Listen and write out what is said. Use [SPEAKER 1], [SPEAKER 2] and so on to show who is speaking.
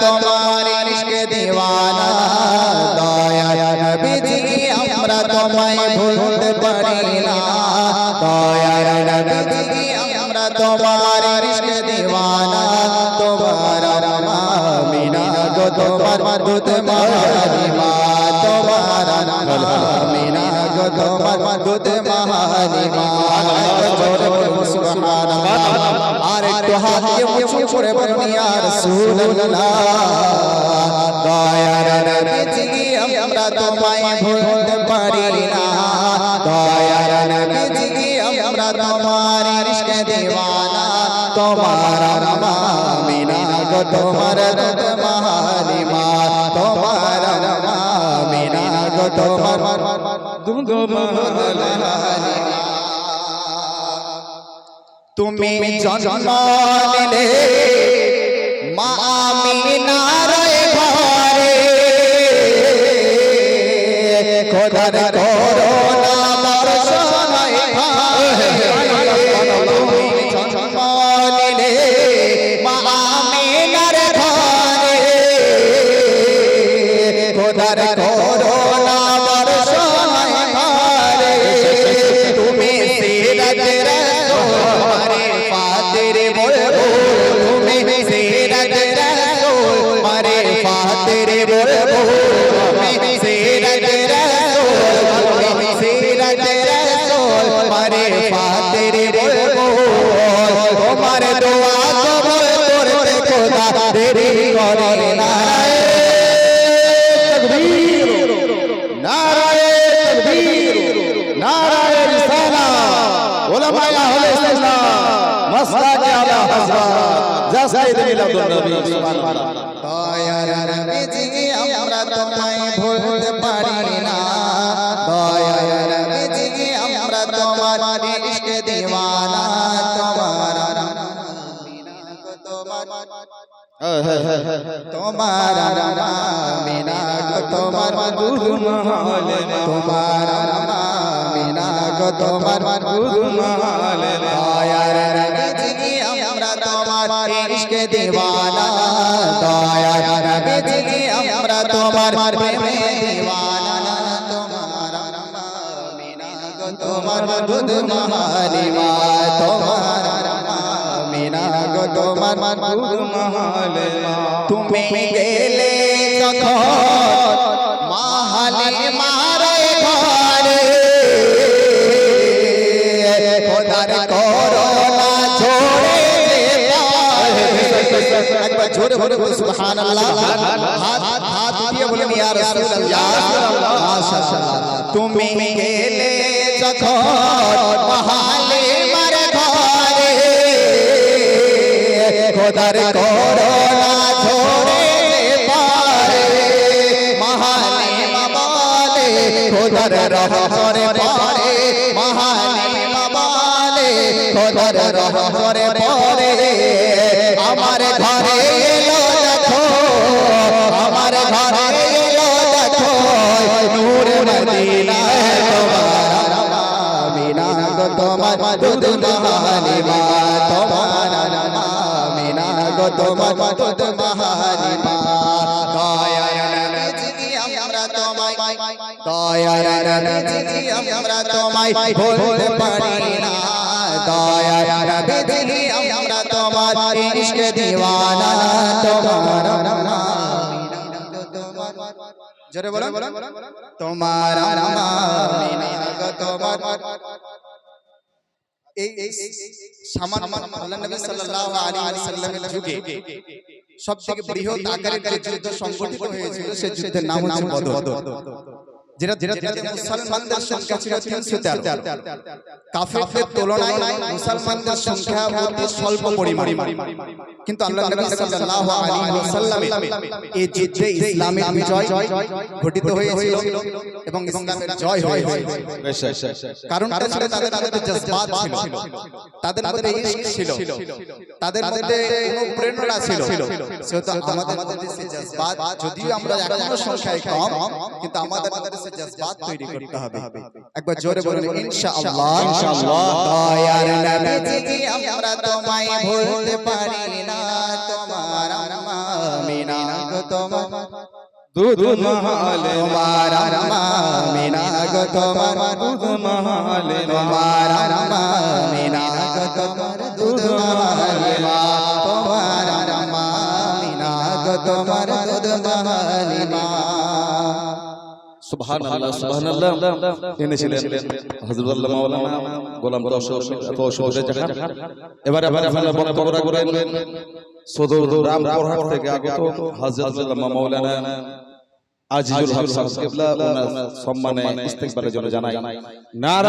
[SPEAKER 1] তোমার ইশকে দিওয়ানা দয়া নবীজি আমরা তোমায় ভুলতে পারি না। দয়া নবীজি আমরা তোমার ইশকে দিওয়ানা, তোমার আমিনা গো, তোমার দুধ মহারিমা তোমার আমিনা গো তোমার দুধ মহারিমা সুবহানাল্লাহ আর একটু হাত দিয়ে উঁচু করে বলুন ইয়া রাসূলুল্লাহ দয়ার নবীজি আমরা তোমায় ভুলতে পারি না দয়ার নবীজি আমরা তোমার ইশকে দিওয়ানা তোমার আমিনা গো তোমার রত মহালিমা তোমার আমিনা গো তোমার তুমি জন্ম নিলে মা আমিনার ঘরে। খোদার করোনা বর্ষণ তুমি জন্ম নিলে মা আমিনার ঘরে। খোদার করে না তকবীর নারায়ে তকবীর নারায়ে রিসালা উলামায়ে আহলে সুন্নাহ মাসলাকে আলা হযরত যা সাইদ নবী সুবহানাল্লাহ দয়ার নবীজি আমরা তোমায় তোমার আমিনা গো তোমার গুরু মহাল তোমার আমিনা গো তোমার গুরু মহাল দয়ার নবীজি আমরা তোমার ইশকে দিওয়ানা দয়ার নবীজি আমরা তোমার প্রেমে দিওয়ানা তোমার আমিনা গো তোমার গুরু মহালিমা তোমার আমিনা গো তোমার গুরু মহালিমা তুমি গেলে যখন মহালে মারে ঘরে খোদার করোনা ঝরে একবার জোরে বলে বলে সুবহানাল্লাহ হাত হাত দিয়ে বলেন ইয়া রাসূলুল্লাহ মাশাআল্লাহ তুমি গেলে যখন মহালে মারে খোদার করোনা ঝরে পারে। মহানে বলে খোদার রহমরে পারে। মহানে বলে খোদার রহমরে পারে। নবীজি আমরা তোমায় ভুলতে পারি না দয়ার নবীজি আমরা তোমার ইশকে দিওয়ানা। তোমার জোরে বলো তোমার তোমার এই এই সামান্য আল্লাহ নবী সাল্লাল্লাহু আলাইহি ওয়াসাল্লামের যুগে সবথেকে বৃহৎ আকারের যে যুদ্ধ সংগঠিত হয়েছিল সেই যুদ্ধের নাম হচ্ছে বদর। যেটা যেটাতে মুসলমানদের সংখ্যা ছিল 313 কাফেরদের তুলনায় মুসলমানদের সংখ্যা অতি স্বল্প পরিমাণ। কিন্তু আল্লাহ নবী সাল্লাল্লাহু আলাইহি ওয়াসাল্লামের এই যুদ্ধে ইসলামের বিজয় ঘটিত হয়েছিল এবং ইসলামের জয় হয়েছিল। কারণটা ছিল তাদের মধ্যে জজবাত ছিল। তাদের মধ্যে ইশক ছিল। তাদের মধ্যে অনুপ্রেরণা ছিল। সেহেতু আমাদের মধ্যে সে জজবাত যদিও আমরা এখনও সংখ্যায় কম কিন্তু আমাদের মধ্যে জজবাত তৈরি করতে হবে। একবার জোরে বলুন ইনশাআল্লাহ।
[SPEAKER 2] ইনশাআল্লাহ।
[SPEAKER 1] দয়ার নবীজি আমরা তোমায় ভুলতে পারি না তোমার আমিনা তোমার
[SPEAKER 2] দুধ মহালে
[SPEAKER 1] তোমার গো তোমার
[SPEAKER 2] দুধ মহালে
[SPEAKER 1] তোমার আরমা মিনা গো তোমার দুধ তোমার আরমা গো তোমার দুধ
[SPEAKER 2] সুবহানাল্লাহ সুবহানাল্লাহ এনেছিলেন হযরত আল্লাহ মাওলানা গোলাম তৌসিফ তৌসিফ জাহান এবারে এবারে আপনারা বক্তব্য রাখবেন সদর রামপুরহাট থেকে আগত হযরত আল্লাহ মাওলানা আজিজুল হক সাহেব। কিবলা সম্মানে ইস্তেকবালের জন্য জানাই।